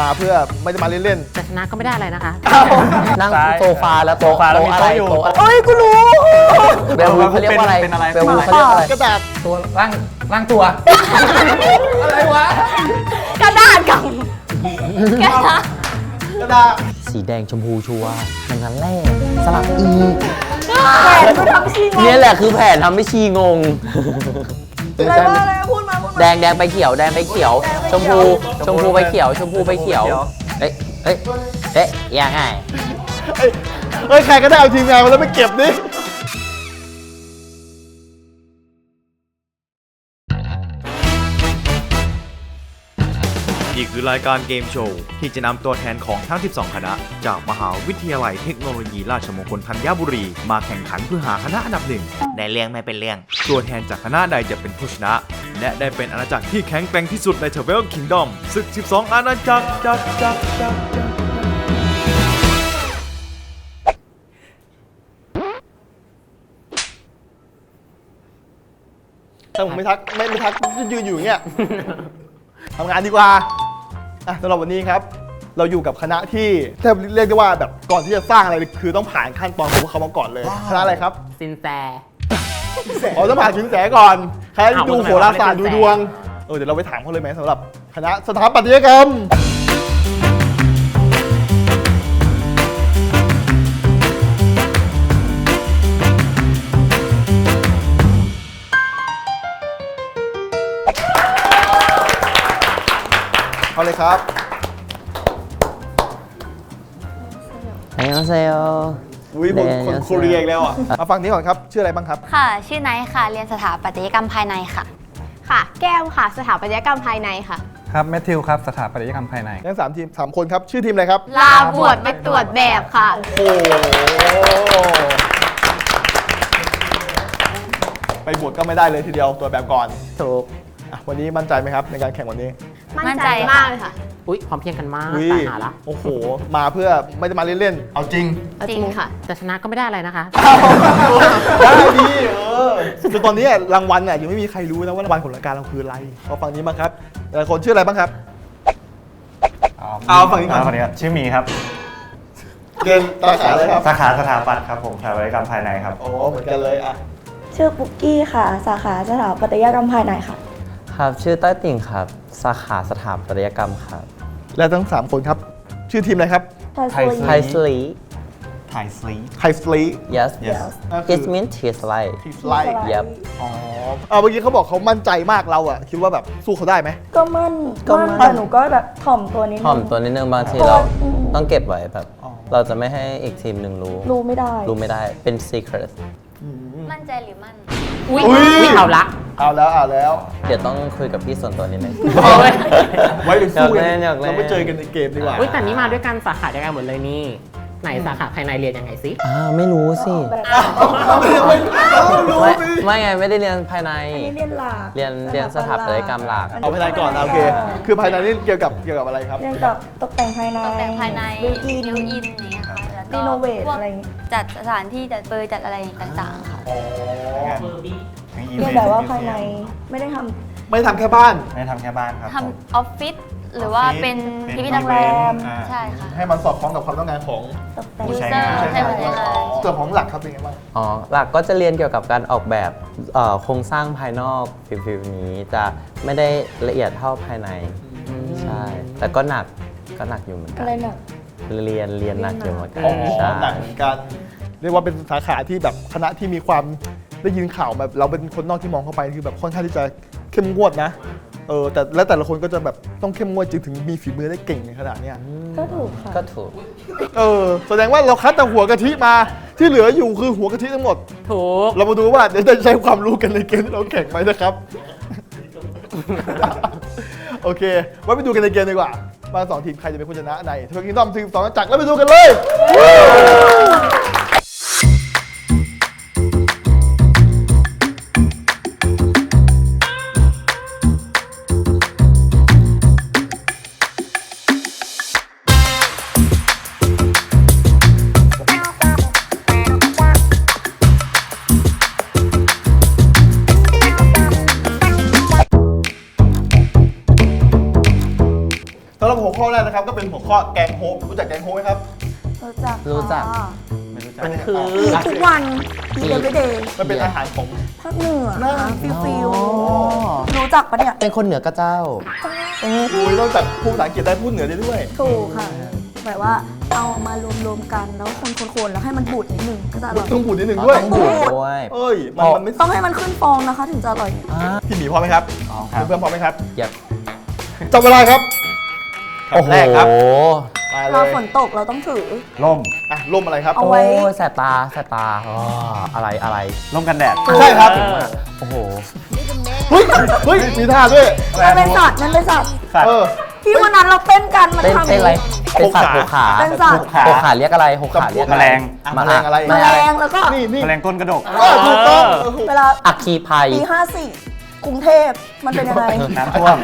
มาเพื่อไม่ได้มาเล่น แต่ชนะก็ไม่ได้อะไรนะคะ นั่งซ้ายโซฟาแล้วโซฟาแล้วมีโต๊ะอยู่โต๊ะๆเอ้ยกูรู้เบลวูเขาเรียกว่าอะไรเป็นอะไร เบลวูเขาเรียกว่าอะไรกระดาษตัวร่างร่างตัว อะไรวะ กระดาษกับกระดาษกระดาษสีแดงชมพูชัวร์อย่างนั้นแหละสลับอีแผนก็ทำชีงเนี่ยแหละคือแผนทำให้ชีงง อะไรวะอะไรพูดมาพูดมา แดงแดงไปเขียวแดงไปเขียว ชมพูชมพูไปเขียว ชมพูไปเขียวเอ้ยเอ้ยเอ๊ะยังไงเอ้ยเอ้ยใครก็ได้เอาทีมงานมาแล้วไปเก็บดิ คือรายการเกมโชว์ ที่จะนำตัวแทนของทั้ง 12 คณะ จากมหาวิทยาลัยเทคโนโลยีราชมงคลธัญบุรี มาแข่งขันเพื่อหาคณะอันดับหนึ่งในเรื่องไม่เป็นเรื่อง ตัวแทนจากคณะใดจะเป็นผู้ชนะ และได้เป็นอาณาจักรที่แข็งแกร่งที่สุดในเทเวลคิงดอมศึก 12 อาณาจักรจักรจักรจักรจักรถ้าผมไม่ทักไม่ไม่ทักยืนอยู่อย่างเงี้ย ทำงานดีกว่า อะสำหรับวันนี้ครับ เราอยู่กับคณะที่แทบเรียกได้ว่าแบบก่อนที่จะสร้างอะไรคือต้องผ่านขั้นตอนของพวกเขามาก่อนเลยคณะอะไรครับซินแซอ๋อต้องผ่านสินแสก่อนใครอ้าวดูทำไมโหราศาสตร์เขาดูไม่ได้ดวงเออเดี๋ยวเราไปถามเขาเลยไหมสำหรับคณะสถาปัตยกรรม ครับอันยองเซล อุ้ยคนคนโคเรียอีกแล้วอะมาฟังนี้ก่อนครับ ชื่ออะไรบ้างครับ ค่ะ ชื่อไนท์ค่ะ เรียนสถาปัตยกรรมภายในค่ะ ค่ะ แก้มค่ะ สถาปัตยกรรมภายในค่ะ ครับแมทธิวครับ สถาปัตยกรรมภายในทั้งสามทีมสามคนครับ ชื่อทีมอะไรครับ ลาบวชไปตรวจแบบค่ะ โอ้โหไปบวชก็ไม่ได้เลยทีเดียวตัวแบบก่อน ถูกอะวันนี้มั่นใจไหมครับในการแข่งวันนี้ มั่นใจมากเลยค่ะ อุ้ยพร้อมเพรียงกันมากอุ้ยตายหาละโอ้โห มาเพื่อไม่ได้มาเล่นๆ เอาจริง จริงค่ะ แต่ชนะก็ไม่ได้อะไรนะคะได้ดีเออจนตอนนี้รางวัลเนี่ยยังไม่มีใครรู้นะว่ารางวัลของรายการเราคืออะไรมาฟังนี้บ้างครับแต่ละคนชื่ออะไรบ้างครับ เอาฝั่งนี้ก่อนฝั่งนี้ชื่อหมีครับเรียนสาขาอะไรครับ สาขาสถาปัตย์ครับผมสถาปัตยกรรมภายในครับ โอ้เหมือนกันเลยอะ ชื่อปุ๊กกี้ค่ะ สาขาสถาปัตยกรรมภายในค่ะ ครับ ชื่อต้อยติ่งครับ สาขาสถาปัตยกรรมครับ และทั้งสามคนครับ ชื่อทีมอะไรครับไทยสไทลียสลีถ่ายสลีไทยสลี yes yes it means his life ทีสไลด์ Yep อ๋อเอาเมื่อกี้เขาบอกเขามั่นใจมากเราอะคิดว่าแบบสู้เขาได้ไหม ก็มั่นก็มั่มั่น นแต่หนูก็แบบถ่อมตัวนิดนึงถ่อมตัวนิดนึงบางทีเพราะเราว่าอืม ต้องเก็บไว้แบบ อ๋อ เราจะไม่ให้อีกทีมหนึ่งรู้ รู้ไม่ได้ รู้ไม่ได้เป็น secret มั่นใจหรือมั่น อุ้ยอุ๊ย อุ๊ยเอาละ เอาแล้วเอาแล้ว เดี๋ยวต้องคุยกับพี่ส่วนตัวนิดนึงไว้ไปสู้กัอยากเล่นอยากเล่น เราไปเจอกันในเกมดีกว่า อุ้ยแต่นี้มาด้วยกันสาขาเดียวกันหมดเลยนี่ ไหนสาขาภายในเรียนยังไงสิอ่าไม่รู้สิแบบรู้ไม่สิไม่ไงไม่ได้เรียนภายในอันนี้เรียนหลักเรียนเรียนสถาปัตยกรรมหลัก เอาภายในก่อนนะโอเค คือภายในนี่เกี่ยวกับเกี่ยวกับอะไรครับ เรียนกับตกแต่งภายในตกแต่งภายในบิวอินบิวอินอย่างเงี้ยค่ะแล้วก็ รีโนเวทพวกอะไรอย่างงี้ จัดสถานที่จัดเบอร์จัดอะไรต่างๆค่ะเรียนแบบว่าภายในไม่ได้ทำไม่ทำแค่บ้าน ไม่ทำแค่บ้านครับทำออฟฟิศหรือว่าเป็นพิพิธภัณฑ์ใช่ค่ะ ให้มันสอดคล้องกับความต้องการของตกแต่งยูใช้เซอร์งานใช่ไหมใช่เลยส่วนของหลักครับเป็นไงบ้าง อ๋อหลักก็จะเรียนเกี่ยวกับการออกแบบเอ่อโครงสร้างภายนอกฟิลฟิลนี้จะไม่ได้ละเอียดเท่าภายในใช่แต่ก็หนักก็หนักอยู่เหมือนกัอะนไรหนัก เรียนเรียนหนักอยู่เหมือนกันอ๋อใช่หนักเหมือนกันเรียกว่าเป็นสาขาที่แบบคณะที่มีความได้ยินข่าวแบบเราเป็นคนนอกที่มองเข้าไปคือแบบค่อนข้างที่จะเข้มงวดนะเออแต่และแต่ละคนก็จะแบบต้องเข้มงวดจริงถึงมีฝีมือได้เก่งในขนาดเนี้ยก็ถูกค่ะ ก็ถูก เออแสดงว่าเราคัดแต่หัวกะทิมาที่เหลืออยู่คือหัวกะทิทั้งหมด ถูก เรามาดูว่าเดี๋ยวจะใช้ความรู้กันในเกมที่เราแข่งไหมนะครับ โอเคไว้ไปดูกันในเกมดีกว่า ว่าสองทีมใครจะเป็นผู้ชนะในทวิกิงดอมทีมสองจักรแล้วไปดูกันเลย เป็นหัวข้อแกงโฮะรู้จักแกงโฮะไหมครับ รู้จักรู้จัก ค่ะไม่รู้จักมันคือ มีทุกวันมีเดย์เดย์มันเป็นอาหารของ ภาคเหนือน่า ฟิลฟิลอ๋อ รู้จักปะเนี่ยเป็นคนเหนือกระเจ้า อุ้ยนอกจากพูดภาษาอังกฤษได้พูดเหนือได้ด้วย ถูกค่ะ แบบว่าเอามารวมๆกันแล้วคนๆๆแล้วให้มันบูดนิดนึงก็จะอร่อย ต้องบูดนิดหนึ่งด้วย ต้องบูดด้วย เอ้ย มันมันไม่ต้องให้มันขึ้นฟองนะคะ ถึงจะอร่อย อ่าพี่หมีพร้อมไหมครับอ๋อครับ เพื่อนๆพร้อมไหมครับ อย่าจับเวลาครับ โอ้โหแรกครับมาเลเรายฝนตกเราต้องถือล่มอะร่มอะไรครับ เอาโอ้ไว้ยแสบตาแสบตาอ๋ออะไรอะไรล่มกันแดดใช่ครับโอ้โห เฮ้ยเฮ้ยมีท่าด้วยมันเป็นสัตว์มันเป็นสัตว์สัตว์เออที่วันนั้นเราเต้นกันมันเต้นทำ เต้นอะไร เป็นสัตว์หหกกขา ขาเป็นสัตว์ หกขาหกขาเรียกอะไรหกขาเรียกอะไรแมลง อะแมลงอะไร แมลงแล้วก็นี่นี่แมลงก้นกระดก เออถูกต้องเวลาอัคคีภัย ปีห้าสี่ กรุงเทพมันเป็นยังไง น้ำท่วม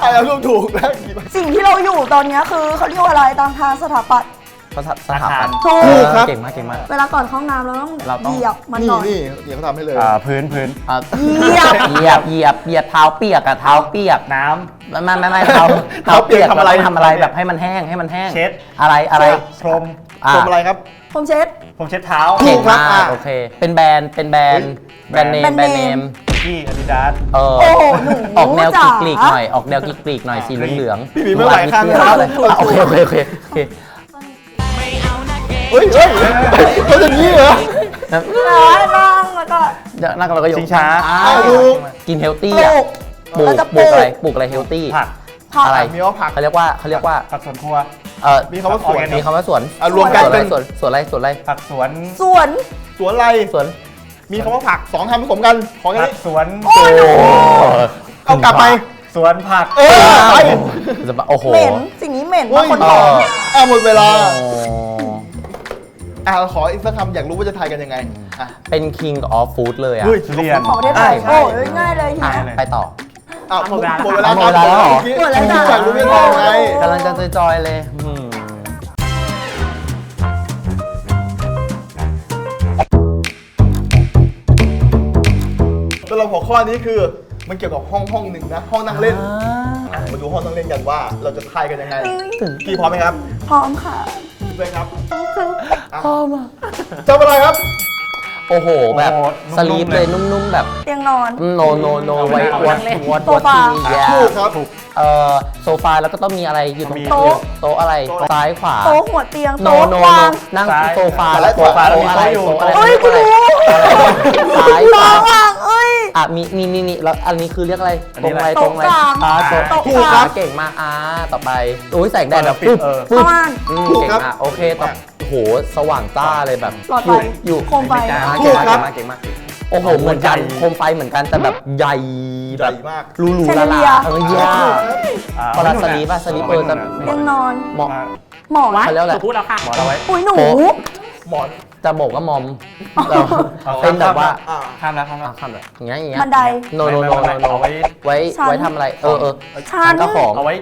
ไอ้เอารูปถูกแล้วสิ่งที่เราอยู่ตอนเนี้ยคือเขาเรียกว่าอะไรตามทางสถาปัตย์ สถาสถาปัตย์ถูกถูกครับ เก่งมากเก่งมาก เวลาก่อนเข้าห้องน้ำเราต้องเราต้อง เหยียบมันนี่หน่อยนี่เดี๋ยวเขาทำให้เลยอ่าพื้นพื้นอะเหยียบ เหยียบเหยียบเหยียบเท้าเปียกอะเท้าเปียกน้ ไม่ไม่ไม่ไม่เท้าเท้าเปียกทำอะไรแล้วทำอะไรแบบให้มันแห้งให้มันแห้งเช็ดอะไรอะไรำพรม อะชมอะไรครับ ผมเช็ด ผมเช็ดเท้าถูเก่งกครับมากอะ โอเค เป็นแบรนด์ เป็นแบรนด์ แบรนด์เนม แบรนด์แบรนด์เนเนมมที่อาดิดาส เออโอ้โหหนูออกแนวจ๋ากรีกๆหน่อย ออกแนวกรีกๆหน่อย สีเหลืองๆพี่หมีไม่ไหวข้างหนูแล้วอ่านนิดเดียวเลยโอเคโอเคโอเคโอเคเฮ้ยเฮ้ยเขาอย่างนี้เหรอแล้วนั่งแล้วก็ นั่งเราก็ยกชิงช้าอ่ถูกกินเฮลตี้ปอะลูกปลูกแล้วจะปลูกอะไร ปลูกอะไรเฮลตี้ ผักผัก อะไรมีว่าผักเขาเรียกว่าเขาเรียกว่าผักสวนครัว เออมีคำว่าสวนออร์แกนิมีกคำว่าสวนอะรวมกันสวนอะไรเป็น สวนสวนอะไรสวนอะไรผักสวนสวน สวนอะไร สวนมีคำว่าผักสองคำผสมกัน ของอย่างผักนี้สวนโอ้ยหนูเอากลับไป สวนผักเออไปจะบอกโอ้โหเหม็นสิ่งนี้เหม็นเฮ้มากยคนเอท้องออะหมดเวลาโอ้อะขออีกสักคำอยากรู้ว่าจะทายกันยังไงอะเป็น king of food เลยอะ เฮ้ยทุเรียน ของประเทศไทยใช่ โอ้ยง่ายเลยทีอะเนี้ย ไปต่อ อะหมดหมดหมเวดลาเวลาแล้วเหรอ หมดแล้วจ้ะอยากรู้ว่าจะทายยังไงกำลังจะจอยๆเลยอืมสำหรับหัวข้อนี้คือมันเกี่ยวกับห้องห้องหนึ่งนะห้องนั่งเล่นอะมาดูห้องนั่งเล่นกันว่า เราจะทายกันยังไงกี่พร้อมไหมครับพร้อมค่ะเลยครับพร้อมอะจำอะไรครับ โอ้โห แบบโอ้โหสลีปนุ่มๆเลยเลยนุ่มๆ แบบ เตียงนอน โนโนโนไว้วัดวัดโซวัดฟา ทีแย่ถูกครับ เอ่อโซฟาแล้วก็ต้องมีอะไรอยู่ตรงมีโต๊ะ โต๊ะอะไรโต๊ะ ซ้ายขวา โต๊ะหัวเตียง โนโต๊ะโนวาโนง นั่งซ้ายโซฟาซ้ายแล้วโต๊ะขวาโต๊ะอะไรแล้วมีโต๊ะโต๊ะอะไรเอ้ยกูรู้ ซ้ายขวาวางวางเอ้ย อะมีนี่นี่นี่แล้วอันนี้คือเรียกอะไรอันตรนี้งอะอะไร ไรตรงอะไรโต๊ะกลางอ่าโต๊ะโต๊ะถูกกคลารังบเก่งมากอ่าต่อไปอุ้ยแสงแดดแบบปิดปึ๊บเออ ปึ๊บเข้าบ้านอืมถูกเก่งครับมากโอเคต่อโอ้โหสว่างจ้าเลยแบบหลอดไฟอยู่โคมไฟไม่กล้าอ่าถูเก่งกมากครับ เก่งมากเก่งมาก โอ้โห เหมือนกันโคมไฟเหมือนกันแต่แบบใหญ่ใหแบญ่บมากรูรูแชลานเดลีลายเออยาอ่าพอละสลีปอะสลีปเออจะเตียงนอน เหมาะ หมอนวัดเขาเรียกอะไรถูกพูดแล้วค่ะ หมอเอาไว้อุ้ยหนูโป๊ะหมอนจะบอกว่ามอมเราเอาเป็นแบบว่าอ่า ข้ามแล้วข้ามแล้วอะคำแบบอย่างเงี้ยอย่างเงี้ยบันไดโนโนโนโนโนเอาไว้ ไว้ชั้น ไว้ทำอะไร เออเออชั้นก็ของเอาไว้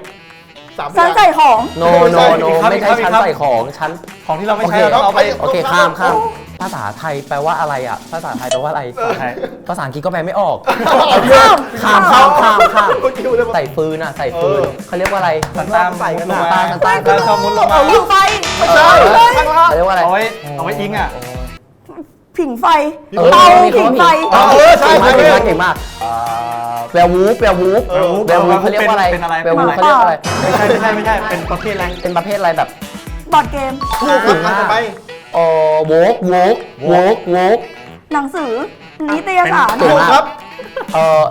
สามชั้นอย่างใส่ของ โนโนโนครับไม่ใช่ครับชั้นครับใส่ของชั้นของที่เราไม่โอใช้เคเราต้องเอาไปโอเคข้ามข้าม ภาษาไทยแปลว่าอะไรอะ ภาษาไทยแปลว่าอะไรใช่ภาษาอังกฤษก็แปลไม่ออกข้ามข้ามข้ามข้ามข้ามเมื่อกี้เลยใส่ฟืนอะ ใส่ฟืนเออเขาเรียกว่าอะไรสันตามใส่กันลงมามาสันตามแล้วชอบมุดลงมาเอาลูกไฟเออเขาเรียกว่าอะไร เอาไว้เอาไว้อิงอะ ผิงไฟเออเตามีผิงไฟเออเออใช่เก่งมากใช่เก่งมากเก่งมากอ่าแวร์วูฟแวร์วูฟแวร์วูฟแวร์วูฟเขาเรียกว่าอะไรเป็นอะไรแวร์วูฟเป็นอะไรเขาเรียกว่าอะไรไม่ใช่ไม่ใช่ไม่ใช่เป็นประเภทอะไรเป็นประเภทอะไรแบบบอร์ดเกมถูกครับอะต่อไป เออโวกโวกโวกโวกหนังสือนิตยสารเก่งถูกมากครับเออ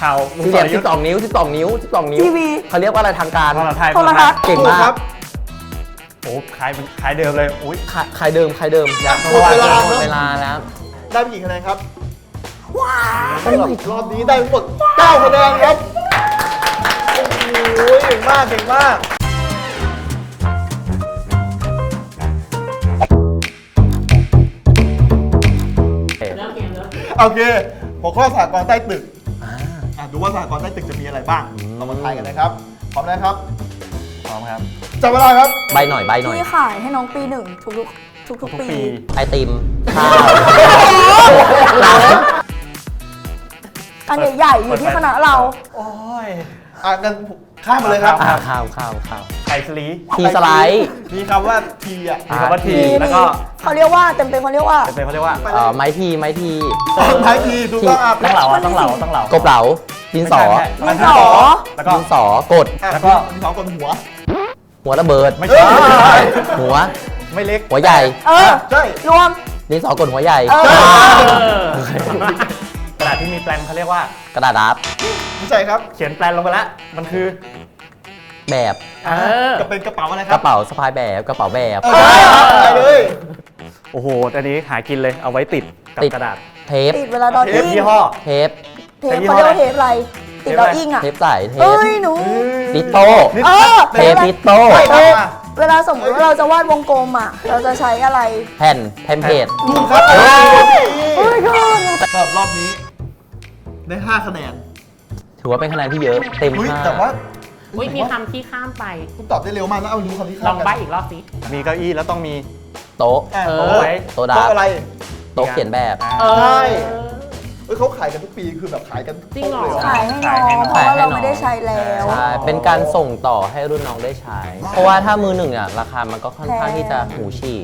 ข่าวสี่เหลี่ยมสิบสองนิ้วสิบสองนิ้วสิบสองนิ้วทีวี เขาเรียกว่าอะไรทางการ โทรทัศน์โทรทัศน์ เก่งถูกมาครักบโอ้คล้ายคล้ายเดิมเลยอุ้ยใครใครเดิมใครเดิมอยากหมดเวลาหมดเวลาแล้ว ได้ไปกี่คะแนนครับสำหรับรอบนี้ได้ทั้งหมด9คะแนนครับ โอ้โหเก่งมากเก่งมาก โอเคหัวข้อสหกรณ์ใต้ตึกอะดูว่าสหกรณ์ใต้ตึกจะมีอะไรบ้างเรามาทายกันนะครับพร้อมนะครับพร้อมครับจับเวลาครับ ใบหน่อยใบหน่อย ที่ขายให้น้องปีหนึ่งทุกๆทุกทุกๆปี ปีไอติมข้าวอันใหญ่ๆอยู่ที่คณะเรา โอ้ยอะกัน ข้ามมาเลยครับอ่าข้ามข้ามข้ามไข่สลีทีสไลด์ มีคำว่าทีอะมีคำว่าทีมีแล้วก็เขาเรียกว่าเต็มเป็นเขาเรียกว่าเป็นเขาเรียกว่าเอ่อไม้ทีไม้ทีสองท้ายทีถูกต้องอะต้องเหลาอะต้องเหลาต้องเหลากบเหลาดินสอไม่ดินใช่สอแล้วก็ดินสอกดอะแล้วก็มีสองคนหัว หัวระเบิด ไม่ใช่หัว ไม่เล็ก หัวใหญ่ เออใช่รวมดินสอกดหัวใหญ่เออกระดาษที่มีแปลนเขาเรียกว่ากระดาษรับไม่ ใช่ครับเขียนแปลนลงไปแล้วมันคือแบบเออก็เป็นกระเป๋าอะไรคกรับระเป๋าสะพายแบบกระเป๋าแบบ เออได้เลย โอ้โหอันนี้หากินเลยเอาไว้ติดกับติด กระดาษเทปติดเวลาตอนเทอิปงยี่ห้อ เทปเทปเขาเรียกว่าเทปอะไร ติดเราอิงอะเทปใสเทปเอ้ยหนูลิโต้เออเทปลิโต้เออเวลาสมมติว่าเราจะวาดวงกลมอะ เราจะใช้อะไรแผ่นแผ่นเพจถูกครับเอ้ยคือสำหรับรอบนี้ได้ 5 คะแนน ถือว่าเป็นคะแนนที่เยอะเต็มเฮ้ยห้าแต่ว่าอุ้ยมีคำที่ข้ามไป คุณตอบได้เร็วมากแล้วเอารู้คำที่ลข้าอมงกันใบอีกรอบสิ มีเก้าอี้แล้วต้องมี โต๊ะ อะเออ โต๊ะไว้โต๊ะดัโต๊ะบอะไรโต๊ะเขียนแบบเออใช่เฮ้ยเขาขายกันทุกปีคือแบบขายกันทุกจริงเหรอเลยเหรอ ขายให้น้องเพราะว่าเราไม่ได้ใช้แล้ว ใช่เป็นการส่งต่อให้รุ่นน้องได้ใช้ เพราะว่าถ้ามือหนึ่งเนี่ยราคามันก็ค่อนข้างที่จะหูฉี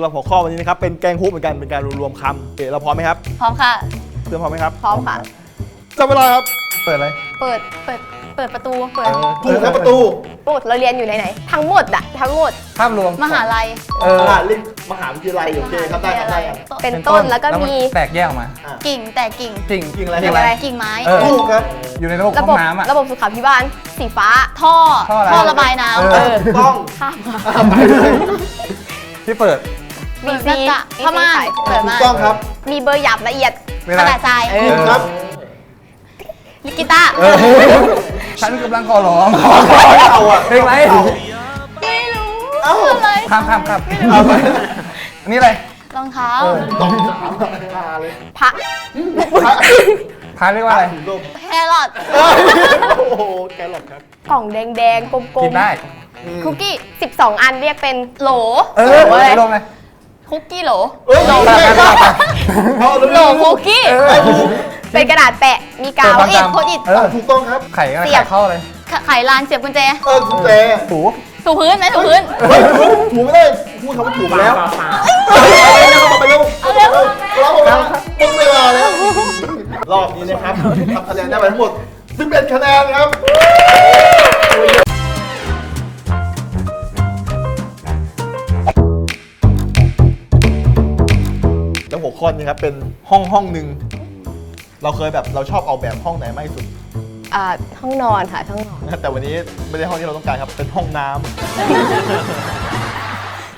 สำหรับหัวข้อวันนี้นะครับเป็นแกงฮุบเหมือนกันเป็นการรวมๆคำโอเคเราพร้อมไหมครับพร้อมค่ะเตรียมพร้อมไหมครับพร้อมค่ะ จับเวลาครับเปิดอะไรเปิดเปิดเปิดประตูเปิดถูกครับประตูโปรดเราเรียนอยู่ไหนไหนๆทั้งหมดอะทั้งหมดภาพรวมมหาลัยเออเล่นมหาวิทยาลัยโอเคครับได้ครับได้ครับเป็นต้นแล้วก็มีแตกแยกออกมากิ่งแต่กิ่งกิ่งกิ่งอะไรกิ่งอะไรกิ่งไม้เออถูกครับอยู่ในระบบระห้บอบงน้ำอะระบบสุขาภิบาลสีฟ้าท่อท่ออะไรท่อระบายน้ำเอเออถูกต้องข้ามค่ะอะไปเลยที่เปิด เปิดหน้ากากผ้าม่านเปิดถูม่ากนต้องครับ มีเบอร์หยาบละเอียดเวกลา ระดาษทรายถูกครับ ลิกิตาร์ฉันกำลังขอร้องเอาอะเพลงอะไรไม่รู้เอ้า อะไรข้ามข้ามข้ามเอาไปอันนี้อะไรรองเท้าต้องสามพาเลยพระพาเรียกว่าอะไรถุงลมแครอทเอ้ยโอ้โหแกหลอกครับกล่องแดงๆกลกิมนได้ ๆคุกกี้ 12 อันเรียกเป็นโหลเออโหลอะไร ลงเลย คุกกี้โหลเอ้ยไม่ใช่ครับเอาโหลคุกกี้เป็นกระดาษแปะมีกาวเอออิดโคตรอิดเออถูกต้องครับไข่อะไรเสียบไข่เข้าเลยไขลานเสียบกุญแจเออกุญแจถูถูพื้นไหมถูพื้นเฮ้ยถูกไม่ได้พูดคำว่าถูกไปแล้วฟ้าไปเร็วไปเร็วเอาเร็วเราหมดเวลาหมดเวลาแล้วรอบนี้นะครับทำคะแนนได้ไปทั้งหมด11คะแนนครับ นี้ครับเป็นห้องห้องหนึ่งเราเคยแบบเราชอบออกแบบห้องไหนมากที่สุด อ่าห้องนอนค่ะห้องนอน แต่วันนี้ไม่ได้ห้องที่เราต้องการครับ เป็นห้องน้ำ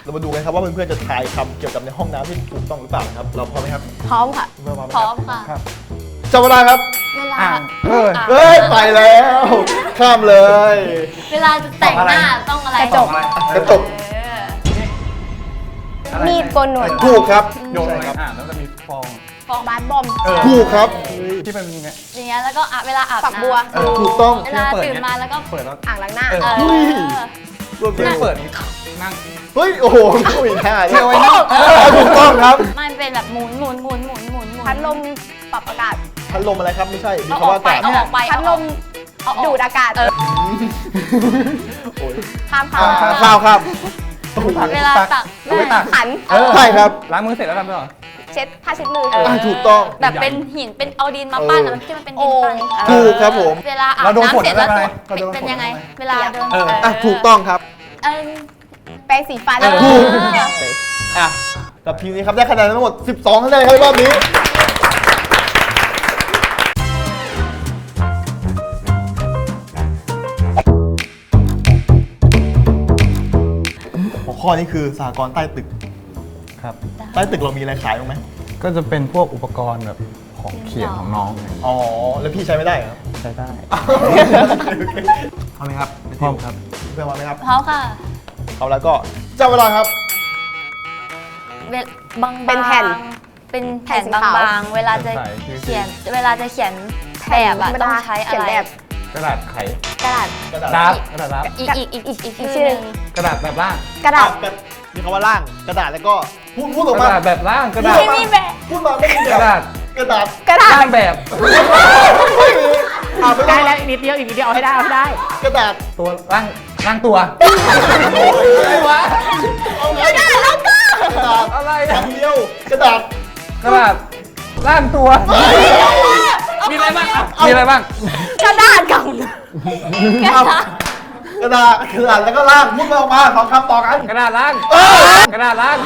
เรามาดูกันครับว่าเพื่อนๆจะทายคำเกี่ยวกับในห้องน้ำที่ถูกต้องหรือเปล่าครับ เราพร้อมไหมครับพร้อมค่ะ เพื่อนๆพร้อมไหพร้อคมรับค่ะจับเวลาครับ เวลาอ่างเอออะเฮ้ยไปแล้ว ข้ามเลย เวลาจะแต่งหน้าต้องอะไรกระจก กระจก เออ มีดโกนหนวด ถูกครับ โยนใช่ไปครับ อ่านแล้วจะมี ฟอง ฟองบาสบอมถูกครับ ที่เป็นอย่างเงี้ยอย่างเงี้ยแล้วก็อะเวลาอาบฝักบัวน้ำถูกต้อง เวลาตื่นมาแล้วก็เปิดแล้ว อ่างล้างหน้า เออ เออุ้ยอรวมที่กันเปิดนี่นั่ง เฮ้ย โอ้โหผู้หญิงท่าเที่ยวไว้นะเออถูกต้องครับมันเป็นแบบหมุนหมุนหมุนหมุนหมุนหมุนพัดลมปรับอากาศ พัดลมอะไรครับไม่ใช่ มีเอาคำออว่ากไป อากาศเอาออกไปพัดลมเอาออกดูดอากาศเออโอ้ยข้ามข้าข้ามมข้าวครับ เวลาตัก เอาไปตัก ขัน เออ ใช่ครับ ล้างมือเสร็จแล้วทำด้วยเหรอ เช็ดผ้าเช็ดมือเอออะถูกต้อง แบบเป็นหินเป็นเอาดินมาปั้นแล้วที่มันเป็นดินปั้นโอ่งถูกครับผม เวลาอาบเราโดนฝนน้ำเสร็จแล้วได้ไหมตัวเราโดนฝนเป็นยังไงได้ไหมเวลาเดินเออ อะถูกต้องครับ เออแปรงสีฟันเออ ถูกอะกับทีมนี้ครับได้คะแนนทั้งหมด 12คะแนนครับรอบนี้ หัวข้อนี้คือสหกรณ์ใต้ตึก ครับ ใต้ตึกเรามีอะไรขายบ้างไหมก็จะเป็นพวกอุปกรณ์แบบของเขียนของน้องอ๋อ แล้วพี่ใช้ไม่ได้เหรอ ใช้ได้เอาไหมครับพร้อมครับ เพื่อนมาไหมครับพร้อมค่ะเอาแล้วก็จับเวลาครับ เวลบางๆเป็นแผ่นเป็นแผ่นแผ่นสีบาขาว งๆ เวลาจะใส่คือเขียน เวลาจะเขียนแบบอะต้องใช้อะเขียนไรแบบกระดาษไขกระดาษกระดาษดับกระดาษดับอีกอีกอีกอีกอีกอีกชื่ชื่ออหหนึ่นึ่งงกระดาษแบบล่างกระดาษ มีคำว่าล่างกระดาษแล้วก็ พูดพูดออกกมาระดาษแบบร่างกระดาษไม่มีแบบ พูดมาไม่มีกแบระบดาษกระดาษกระดาษร่างแบบไม่มีอ่าไม่ได้ได้แล้วอีกนิดเดียวอีกนิดเดียวเอาให้ได้เอาให้ได้ กระดาษตัวร่างร่างตัวเอาไงกระดาษแล้วก็กระดาษอะไรออะย่างเดียวกระดาษกระดาษร่างตัว มีอะไรบ้างอะมีอะไรบ้างกระดาษกับเอา กระดาษกระดาษแล้วก็ลากมุดมันออกมาสองคำต่อกัน กระดาษร่างกระดาษร่าง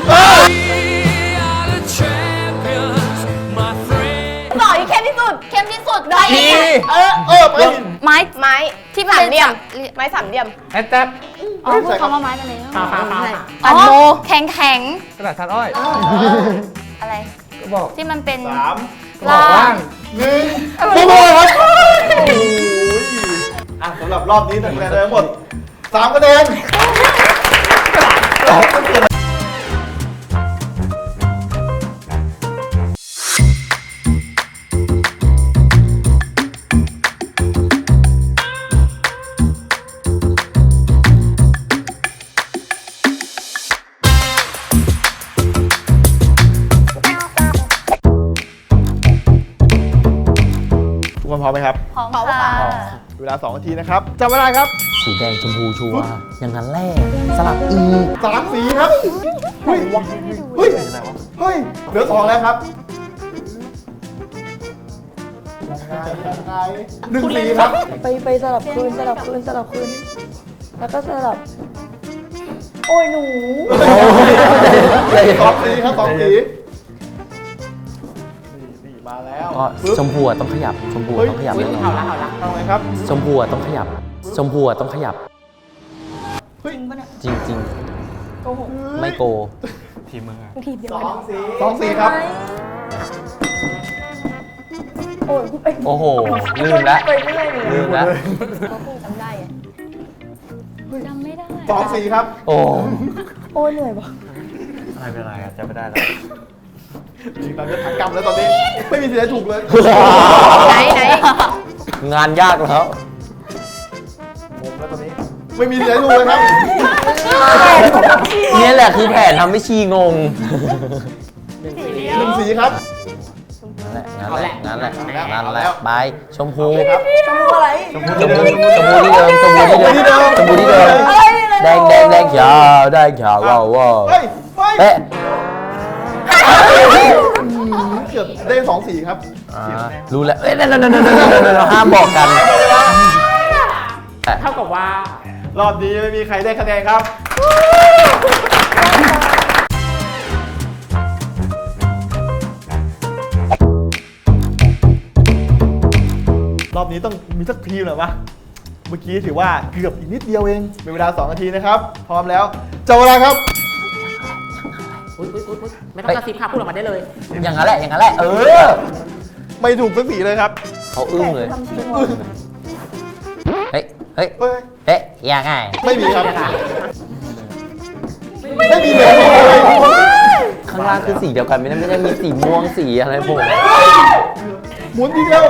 ต่อที่เข้มที่สุด เข้มที่สุดได้ทีเออ เออไปไม้ ไม้ที่มันสามเหลี่ยมเป็นไม้สามเหลี่ยมแอดแจ๊บอ๋อพูดคำว่าไม้ไปแล้วฟ้าฟ้าฟ้าอ๋อแข็งแข็งกระดาษทัดอ้อยๆอะไรก็บอกที่มันเป็นสามก็บอกร่างหนึ่งโอ้โหครับโอะสำหรับรอบนี้ทำคะแนนได้ทั้งหมดสามคะแนน วลา 2 นาทีนะครับจับเวลาครับ สีแดงชมพูชัวร์อย่างนั้นแหละสลับอีกสามสีครับเฮ้ยเฮ้ยเฮ้ยเหลือสองแล้วครับยังไงหนึ่งสีครับ ไปไปสลับคืนสลับคืนสลับคืน แล้วก็สลับ โอ้ยหนู สองสีครับสองสีนี่มาแล้ว ก็ปึ๊บชมพูอะต้องขยับชมพูอะต้องขยับอุ้ยแน่นอเอานละเอาละเอาไงครับ ชมพูอะต้องขยับชมพูอะต้องขยับ เฮ้ยจริงๆไม่โก ทีมืออะสองสีครับ โอ้ยพูดไปโอ้โห ลืมแล้วไปเรื่อยเลยลืมแล้วจำไม่ได้สองสีครับ โอ้โอ้ยเหนื่อยว่ะอะไรเป็นไรอะจำไม่ได้แล้ว นี่เราจะถักกรรมแล้วตอนนี้ ไม่มีสีไหนถูกเลย ไหนไหนงานยากแล้ว ผมแล้วตอนนี้ ไม่มีสีไหนถูกเลยครับ เนี่ยแหละคือแผนทำให้ชีงงหนึ่งสีครับ นั่นแหละนั่นแหละนั่นแหละนั่นแหละไปชมพูชมพูอะไร ชมพูชมพูชมพูที่เดิมชมพูที่เดิมชมพูที่เดิมแดงแดงแดงเขียวแดงเขียวว้าวว้าวเฮ้ย เฮ้ยเอ๊ะเกือบได้สองสีครับอ่ารู้แล้วเอ้ยนั่นนั่นนั่นนั่นนั่นห้ามบอกกัน เท่ากับว่ารอบนี้ไม่มีใครได้คะแนนครับ รอบนี้ต้องมีสักทีมหน่อยวะ เมื่อกี้ถือว่าเกือบอีกนิดเดียวเองเป็นเวลา 2 นาทีนะครับ พร้อมแล้วจับเวลาครับ อุ้ยอุ้ยอุ้ยอุ๊ยไม่ต้องกระซิบค่ะพูดออกมาได้เลย อย่างนั้นแหละอย่างนั้นแหละเออไม่ถูกสักสีเลยครับเขาอึ้งเลยทำชีงงเฮ้ยเฮ้ยเฮ้ยเอ๊ะยังไงไม่มีครับ ไม่มีเลยข้างล่างคือสีเดียวกันไม่ได้ไม่ได้มีสีม่วงสีอะไรผมหมุนทีเดียว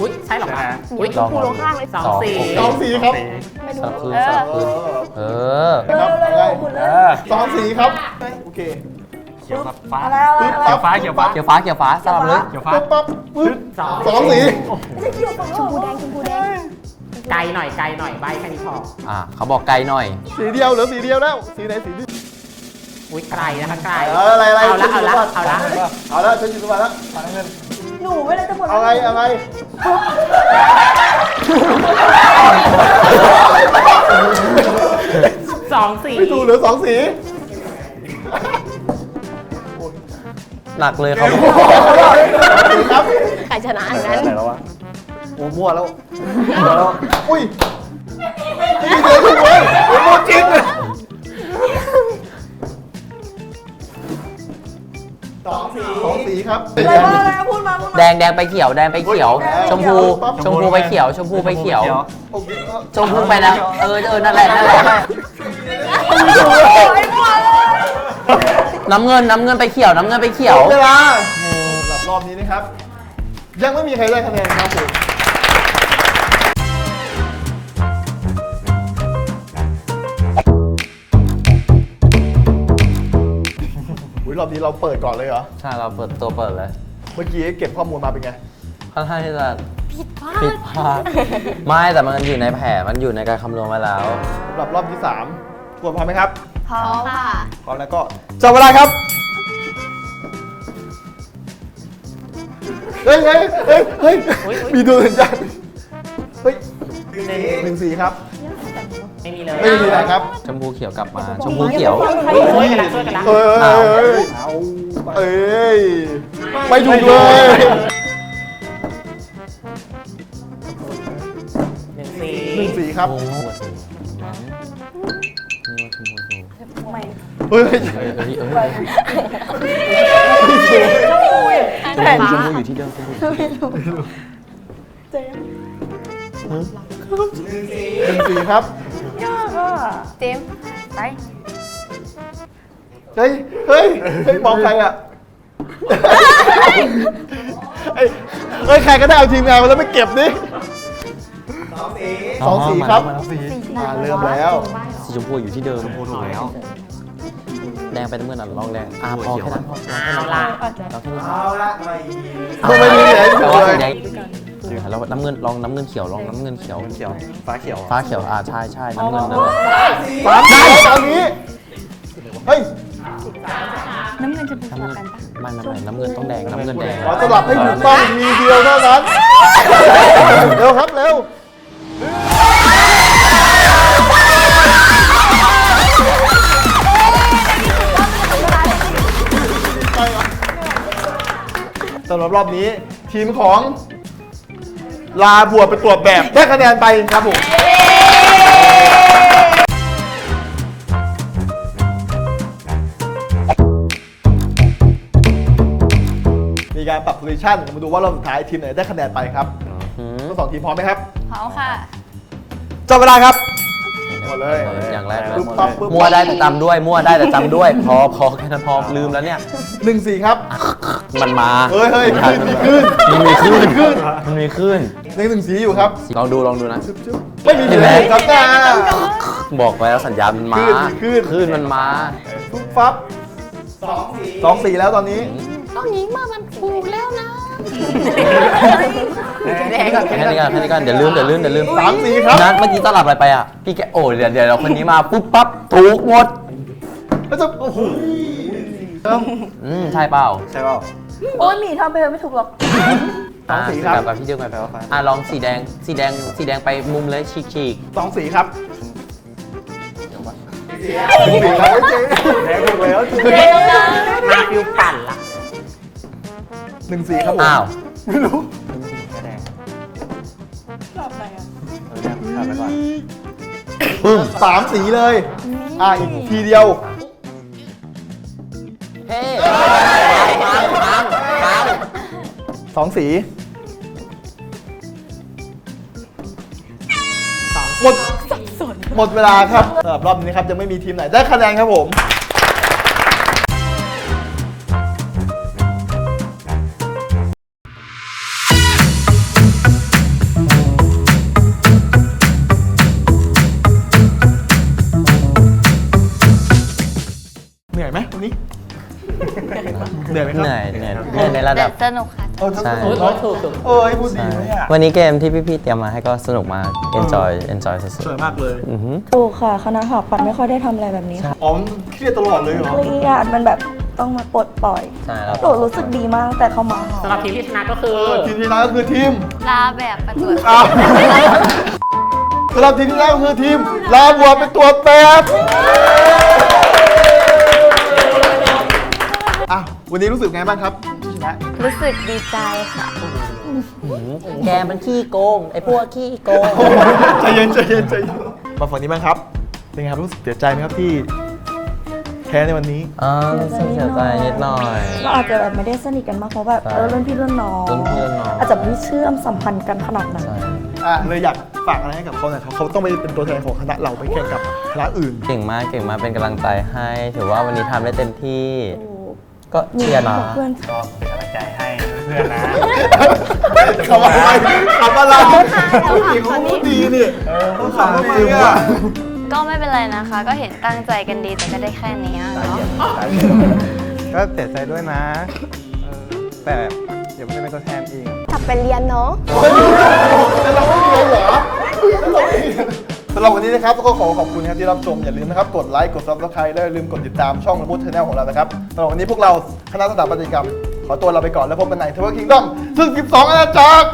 อุ้ยใช่เหรอคะอุ้ยสองคูลงข้างเลยสองสี่สองสีครับสลับคืนสลับคืนเออนะครับเอาไง หมดเลยสองสีครับโอเคเขียวฟ้า อะไรอะไรอะไรเขียวฟ้าเขียวฟ้า เขียวฟ้าเขียวฟ้าสลับเลยเขียวฟ้า ปั๊บปั๊บปึ๊บสองสองสีไม่ใช่เขียวชมพูแดงชมพูแดงไกลหน่อยไกลหน่อยใบแค่นี้พออ่าเขาบอกไกลหน่อย สีเดียวเหลือสีเดียวแล้วสีไหนสีนี้อุ้ยไกลนะคะไกลเอาอะไรอะไรเอาละเอาละเอาละเอาละฉันอยู่ตรงนั้นแล้วมาเงินหนูไม่ได้จะหมดเอาไงเอาไง สองสี่ไม่ถูกเหลือสองสีหนักเลยครับสีครับใครชนะอันนั้น ไหนแล้ววะโอ้มั่วแล้วมั่วแล้วอุ้ยนี่เหลือถูกเลยโอ้โหจริงเลยสองสีสองสีครับอะไรวะอะไรวะพูดมาพูดมา แดงแดงไปเขียวแดงไปเขียว ชมพูชมพูไปเขียว ชมพูไปเขียว โอเค ชมพูไปนะเออเออนั่นแหละนั่นแหละ น้ำเงินน้ำเงินไปเขียวน้ำเงินไปเขียว เวลาสำหรับรอบนี้นะครับ ยังไม่มีใครได้คะแนนครับผมรอบนี้เราเปิดก่อนเลยเหรอ ใช่เราเปิดตัวเปิดเลยเมื่อกี้เก็บข้อมูลมาเป็นไง ค่อนข้างที่จะผิดพลาดผิดพลาดไม่แต่มันอยู่ในแผนมันอยู่ในการคำนวณมาแล้ว สำหรับรอบที่3ทุ กคนพร้อมไหมครับ พร้อมค่ะ พร้อมแล้วก็จับเวลาครับเฮ้ยเฮ้ยเฮ้ยเฮ้ยมีดูเหมือนกันเฮ้ยหนึ่งสี่ครับ ไม่มีเลยไม่มีนะครับ ชมพูเขียวกลับมาชมพูเขียว ช่วยกันนะช่วยกันนะเอ้ยเอ้ยไม่ถูกเลยหนึ่งสี่หนึ่งสี่ครับ โอ้โห เฮ้ยเอ้ยเอ้ยเอ้ยเอ้ยชมพูอยู่ที่เดิมชมพูอยู่ที่เดิมหนึ่งสี่ครับเจมส์ไปเฮ้ยเฮ้ยเฮ้ยมองใครอะเฮ้ยเฮ้ยใครก็ได้เอาทีมงานมาแล้วไปเก็บดิสองสีครับมาแล้วมาแล้วอ่าเริ่มแล้วสี ชมพูอยู่ที่เดิม ชมพูถูกแล้ว แดงไปน้ำเงินอะลองแดงอะพอแค่นั้นพอแค่นั้นเอาล่ะเราแค่นี้ก็ไม่มีไหนแต่ถูกว่าเลสียแดงแล้วน้ำเงินลองน้ำเงินเขียวลองน้ำเงินเขียวเขียว ฟ้าเขียว ฟ้าเขียวอ่าใช่ใช่น้ำเงินนั่นแหละสามสีตอนนี้เฮ้ยน้ำเงินจะบูน้ำสลัเงิบนกันปะไม่ไม่ไม่น้ำเงินต้องแดงน้ำเงินแดงขอสลับให้ถูกต้องทีเดียวเท่านั้นเร็วครับเร็ว สำหรับรอบนี้ ทีมของลาบัวไปตรวจแบบได้คะแนนไปครับผมมีการปรับโพซิชันมาดูว่ารอบสุดท้ายทีมไหนได้คะแนนไปครับอืมทั้งสองทีมพร้อมไหมครับ พร้อมค่ะ จับเวลาครับ หมดเลย อย่างแรกเลยปึ๊บปั๊บปึ๊บ มั่วได้แต่จำด้วย มั่วได้แต่จำด้วย พอพอแค่นั้นพอลืมแล้วเนี่ย หนึ่งสี่ครับ มันมาเฮ้ยเฮ้ยมันขึ้นมีขึ้นมันมีขึ้นมีขึ้นมันมีขึ้นหนึ่งหนึ่งสีอยู่ครับลองดูลองดูนะไม่มีเห็นไหมเลยครับจ้าบอกไว้แล้วสัญญาณมันมาขึ้นขึ้นนมันมา ปุ๊บปั๊บสองสีแล้วตอนนี้แดงก่อน แค่นี้กันแค่นี้กันเดี๋ยวลืมเดี๋ยวลืมเดี๋ยวลืมสามสีครับ นัดเมื่อกี้ตลับอะไรไปอะ พี่แกโอ้เดี๋ยวเดี๋ยวคนนี้มาปุ๊บปั๊บถูกหมดแล้วจะโอ้โหอืมใช่เปล่าโอ้ยหมีทำไปเลยไม่ถูกหรอกสองสีครับแบบแบบพี่เดียวกันแปลว่าอะลองสีแดงสีแดงสีแดงไปมุมเลยฉีกฉีกสองสีครับสีครับเจ๊แดงถูกแล้วมาฟิวปั่นละ หนึ่งสีครับผมอ้าว ไม่รู้ปึ้มสามสีเลย อ่าอีกทีเดียว เฮ้ปังปังปังสองสีหมดหมดเวลาครับสำหรับรอบนี้ครับยังไม่มีทีมไหนได้คะแนนครับผม สนุกค่ะ เออทั้งใช่สนุกเนอะถูกถูก เออให้พูดดีไหมอะวันนี้เกมที่พี่ๆเตรียมมาให้ก็สนุกมาก enjoy enjoy สุสดวยมากเลยๆอือหือ ถูกค่ะ คณะหอปัดไม่ค่อยได้ทำอะไรแบบนี้ค่ะอ๋อเครียดตลอดเลยเหรอ เครียดมันแบบต้องมาปลดปล่อยใช่แล้วหนูรู้สึกดีมากแต่เขามาหอสำหรับทีมที่ชนะก็คือทีมที่ชนะก็คือทีมลาแบบประตรวจอ้าวสำหรับทีมที่ชนะก็คือทีม ลาบัวเป็นตัวแปบอะวันนี้รู้สึกไงบ้างครับที่ช นะรู้สึกดีใจค่ะ แกมันขี้โกง ไอ้พวกขี้โกง ใจเย็นใจเย็นใจเย็นมาฝั่งนี้บ้างครับ เป็นไงครับรู้สึกเสียใจไหมครับที่แพ้ในวันนี้อ่าเสียใจนิดหน่อย เราอาจจะแบบไม่ได้สนิทกันมากเพราะแบบใช่เออรุ่นพี่รุ่นน้องรุ่นพี่รุ่นน้อง อาจจะไม่เชื่อมสัมพันธ์กันขนาดนั้นใช่อะเลยอยากฝากอะไรให้กับเขาหน่อยครับเขาต้องไปเป็นตัวแทนของคณะเราไปแข่งกับคณะอื่น เก่งมากเก่งมากเป็นกำลังใจให้ ถือว่าวันนี้ทำได้เต็มที่ถู กก็มีเชียร์นะ เพื่อนเขาอะไรเขาอะไรผู้หญิงเขาพูดดีนี่เขาขำทำไมอะก็ไม่เป็นไรนะคะ ก็เห็นตั้งใจกันดีแต่ก็ได้แค่นี้เนาะก็เสียใจด้วยนะเออแต่เดี๋ยวไม่ได้เป็นตัวแทนเองกลับไปเรียนเนาะแล้วเราไม่เรียนเหรอแล้วเราไม่เรียน สำหรับวันนี้นะครับก็ขอขอบคุณนะครับที่รับชม อย่าลืมนะครับ กดไลค์ กดซับสไครต์และอย่าลืมกดติดตามช่องระมุดชาแนลของเรานะครับสำหรับวันนี้พวกเราคณะสถาปัตยกรรม ขอตัวเราไปก่อนแล้วพบกันในทเวอร์คิงดอมซึ่ง12อาณาจักร